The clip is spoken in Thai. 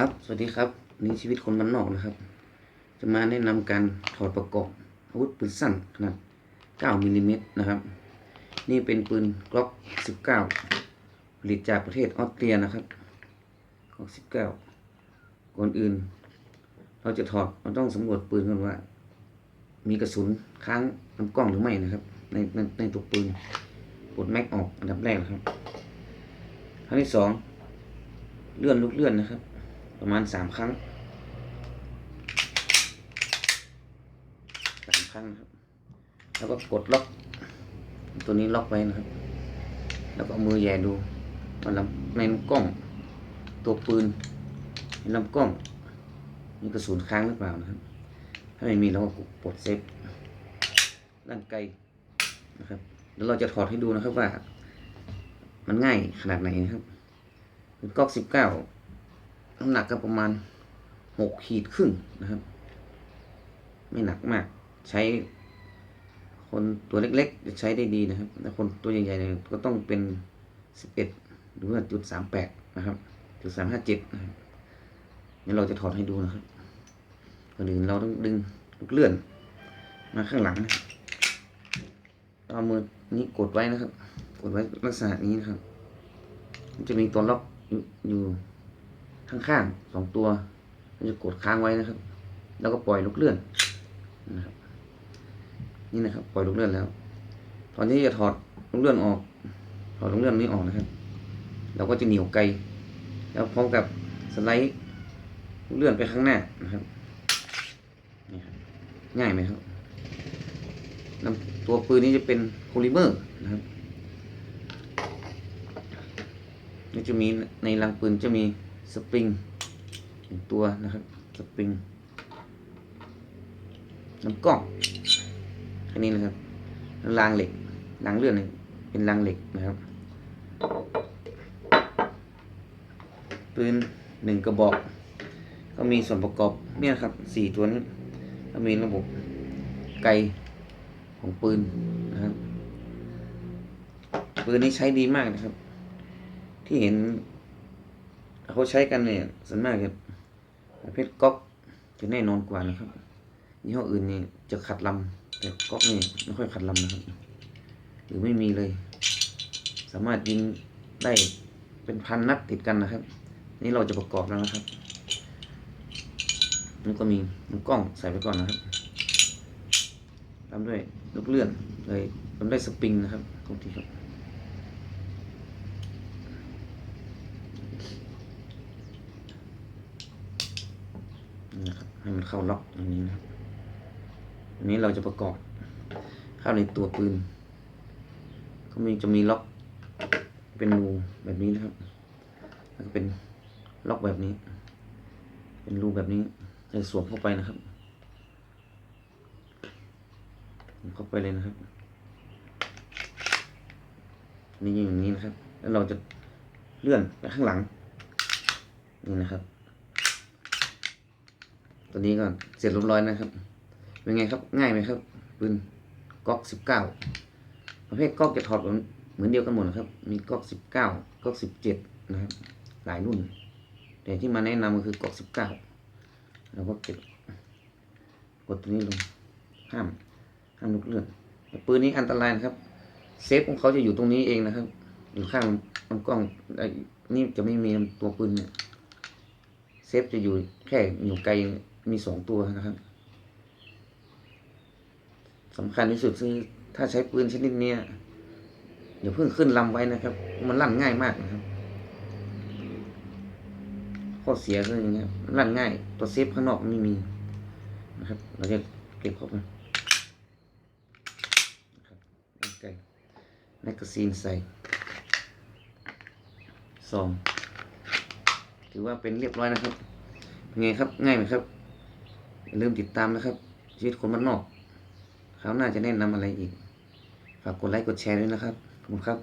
ครับ สวัสดีครับ นี่ชีวิตคนบ้านนอกนะครับ จะมาแนะนำการถอดประกอบอาวุธปืนสั้นขนาด 9มิลลิเมตรนะครับ นี่เป็นปืนกล็อก 19 ผลิตจากประเทศออสเตรียนะครับกล็อก 19 ก่อนอื่น เราจะถอดเราต้องสำรวจปืนกันว่า มีกระสุนค้างลำกล้องหรือไม่นะครับ ในในในตัวปืนปลดแม็กออกอันดับแรกนะครับ ครั้งที่สองเลื่อนลูกเลื่อนนะครับ ประมาณสามครั้งสามครั้งนะครับ แล้วก็กดล็อก ตัวนี้ล็อกไว้นะครับ แล้วก็มือแย่ดูว่าลำในลำกล้อง ตัวปืนในลำกล้องมีกระสุนค้างหรือเปล่านะครับ ถ้าไม่มีเราก็ปลดเซฟร่างไกลนะครับแล้วเราจะถอดให้ดูนะครับว่า มันง่ายขนาดไหนนะครับเป็นก๊อกสิบเก้า น้ำหนักก็ประมาณหกขีดครึ่งนะครับ ไม่หนักมาก ใช้คนตัวเล็กๆ จะใช้ได้ดีนะครับแต่คนตัวใหญ่ๆเนี่ยก็ต้องเป็นสิบเอ็ดหรือว่าจุดสามแปดนะครับจุดสามห้าเจ็ดนะครับเดี๋ยวเราจะถอดให้ดูนะครับก่อนอื่นเราต้องดึงลูกเลื่อนมาข้างหลังนะเอามือนี้กดไว้นะครับ กดไว้ลักษณะนี้นะครับ มันจะมีตัวล็อกอยู่ ข้างๆสองตัวมันจะกดค้างไว้นะครับ แล้วก็ปล่อยลูกเลื่อนนะครับ นี่นะครับ ปล่อยลูกเลื่อนแล้ว ตอนที่จะถอดลูกเลื่อนออก ถอดลูกเลื่อนนี้ออกนะครับ เราก็จะเหนียวไกล แล้วพร้อมกับสไลด์ลูกเลื่อนไปข้างหน้านะครับนี่ครับง่ายไหมครับตัวปืนนี้จะเป็นโพลิเมอร์นะครับนี่จะมีในรังปืนจะมี สปริงหนึ่งตัวนะครับสปริงน้ำกล้องแค่นี้นะครับล้วรางเหล็กรางเลื่อนเนี่ยเป็นรางเหล็กนะครับปืนหนึ่งกระบอก ก็มีส่วนประกอบเนี่ยครับสี่ตัวนี้ก็มีระบบไกของปืนนะครับปืนนี้ใช้ดีมากนะครับ ที่เห็น เขาใช้กันเนี่ยส่วนมากจะประเภทก๊อกจะแน่นอนกว่านะครับยี่ห้ออื่นนี่จะขัดลำแต่ก๊อกนี่ไม่ค่อยขัดลำนะครับ หรือไม่มีเลย สามารถยิงได้เป็นพันนัดติดกันนะครับ นี่เราจะประกอบแล้วนะครับนี่ก็มีมันกล้องใส่ไปก่อนนะครับตามด้วยลูกเลื่อนเลยตามด้วยสปริงนะครับทุกทีครับนี่นะครับ ให้มันเข้าล็อกอย่างนี้นะครับอันนี้เราจะประกอบเข้าในตัวปืนก็มีจะมีล็อกเป็นรูแบบนี้นะครับ แล้วก็เป็นล็อกแบบนี้ เป็นรูแบบนี้จะสวมเข้าไปนะครับเข้าไปเลยนะครับ นี่อย่างนี้นะครับ แล้วเราจะเลื่อนไปข้างหลัง นี่นะครับ ตัวนี้ก็เสร็จเรียบร้อยนะครับ เป็นไงครับง่ายไหมครับปืนก๊อกสิบเก้าประเภทก๊อกจะถอดเหมือนเดียวกันหมดนะครับ มีก๊อกสิบเก้าก๊อกสิบเจ็ดนะครับ หลายรุ่น แต่ที่มาแนะนำก็คือก๊อกสิบเก้าเราก็เก็บกดตัวนี้ลงห้ามห้ามลุกเลื่อนแต่ปืนนี้อันตรายนะครับเซฟของเขาจะอยู่ตรงนี้เองนะครับ อยู่ข้างลำกล้องไอ้นี่จะไม่มีตัวปืนเนี่ยเซฟจะอยู่แค่อยู่ไกล มีสองตัวนะครับสำคัญที่สุดคือถ้าใช้ปืนชนิดนี้อย่าเพิ่งขึ้นลำไว้นะครับ มันลั่นง่ายมากนะครับข้อเสียคืออย่างเงี้ยลั่นง่าย ตัวเซฟข้างนอกไม่มีนะครับ เราจะเก็บเข้าไปนะครับลั่นไกลแมกกาซีนใส่ซองถือว่าเป็นเรียบร้อยนะครับเป็นไงครับง่ายไหมครับ อย่าลืมติดตามนะครับ ชีวิตคนบ้านนอกเขาหน้าจะแนะนำอะไรอีก ฝากกดไลค์กดแชร์ด้วยนะครับ ขอบคุณครับ